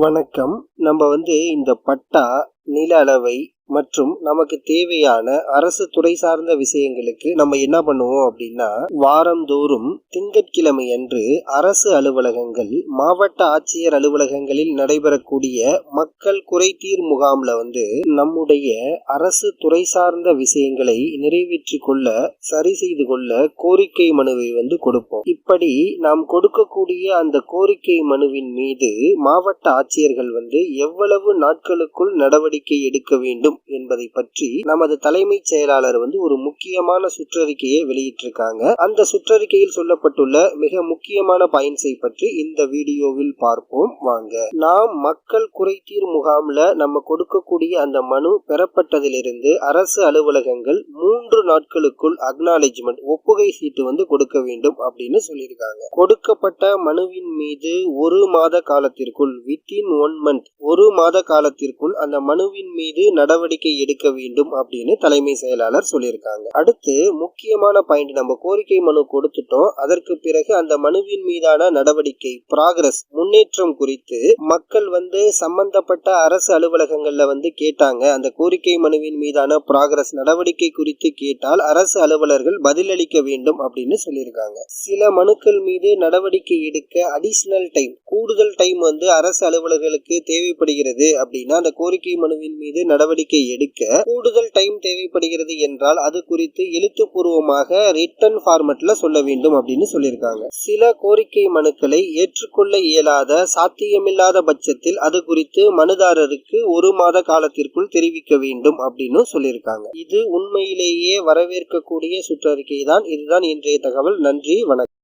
வணக்கம். நம்ம வந்து இந்த பட்டா நில அளவை மற்றும் நமக்கு தேவையான அரசு துறை சார்ந்த விஷயங்களுக்கு நம்ம என்ன பண்ணுவோம் அப்படின்னா வாரந்தோறும் திங்கட்கிழமை அன்று அரசு அலுவலகங்கள் மாவட்ட ஆட்சியர் அலுவலகங்களில் நடைபெறக்கூடிய மக்கள் குறைதீர் முகாம்ல வந்து நம்முடைய அரசு துறை சார்ந்த விஷயங்களை நிறைவேற்றி கொள்ள சரி செய்து கொள்ள கோரிக்கை மனுவை வந்து கொடுப்போம். இப்படி நாம் கொடுக்கக்கூடிய அந்த கோரிக்கை மனுவின் மீது மாவட்ட ஆட்சியர்கள் வந்து எவ்வளவு நாட்களுக்குள் நடவடிக்கை எடுக்க வேண்டும் என்பதை பற்றி நமது தலைமைச் செயலாளர் வந்து ஒரு முக்கியமான சுற்றறிக்கையை வெளியிட்டிருக்காங்க. அந்த சுற்றறிக்கையில் சொல்லப்பட்டுள்ள மிக முக்கியமான பாயிண்ட்ஸை பற்றி இந்த வீடியோவில் பார்ப்போம். வாங்க. நாம் மக்கள் குறைதீர் முகாம்ல நம்ம கொடுக்கக்கூடிய அந்த மனு பெறப்பட்டதிலிருந்து அரசு அலுவலகங்கள் மூன்று நாட்களுக்குள் அக்னாலேஜ்மெண்ட் ஒப்புகை சீட்டு வந்து கொடுக்க வேண்டும் அப்படின்னு சொல்லியிருக்காங்க. கொடுக்கப்பட்ட மனுவின் மீது ஒரு மாத காலத்திற்குள் வித்தின் ஒன் மந்த் ஒரு மாத காலத்திற்குள் அந்த மனுவின் மீது நடவடிக்கை நடவடிக்கை எடுக்க வேண்டும் அப்படின்னு தலைமை செயலாளர் சொல்லியிருக்காங்க. அடுத்து முக்கியமான பாயிண்ட் நம்ம கோரிக்கை மனு கொடுத்துட்டோம். அதற்கு பிறகு அந்த மனுவின் மீதான நடவடிக்கை ப்ராக்ரஸ் முன்னேற்றம் குறித்து மக்கள் வந்து சம்பந்தப்பட்ட அரசு அலுவலகங்கள்ல வந்து கேட்டாங்க. அந்த கோரிக்கை மனுவின் மீதான ப்ராக்ரஸ் நடவடிக்கை குறித்து கேட்டால் அரசு அலுவலர்கள் பதிலளிக்க வேண்டும் அப்படின்னு சொல்லியிருக்காங்க. சில மனுக்கள் மீது நடவடிக்கை எடுக்க அடிஷனல் டைம் கூடுதல் டைம் வந்து அரசு அலுவலர்களுக்கு தேவைப்படுகிறது அப்படின்னா அந்த கோரிக்கை மனுவின் மீது நடவடிக்கை நடவடிக்கை எடுக்க கூடுதல் டைம் தேவைப்படுகிறது என்றால் அது குறித்து எழுத்துப்பூர்வமாக ரிட்டன் ஃபார்மட்ல சொல்ல வேண்டும் அப்படின்னு சொல்லியிருக்காங்க. சில கோரிக்கை மனுக்களை ஏற்றுக்கொள்ள இயலாத சாத்தியமில்லாத பட்சத்தில் அது குறித்து மனுதாரருக்கு ஒரு மாத காலத்திற்குள் தெரிவிக்க வேண்டும் அப்படின்னு சொல்லியிருக்காங்க. இது உண்மையிலேயே வரவேற்கக்கூடிய சுற்றறிக்கை தான் இதுதான் இன்றைய தகவல். நன்றி வணக்கம்.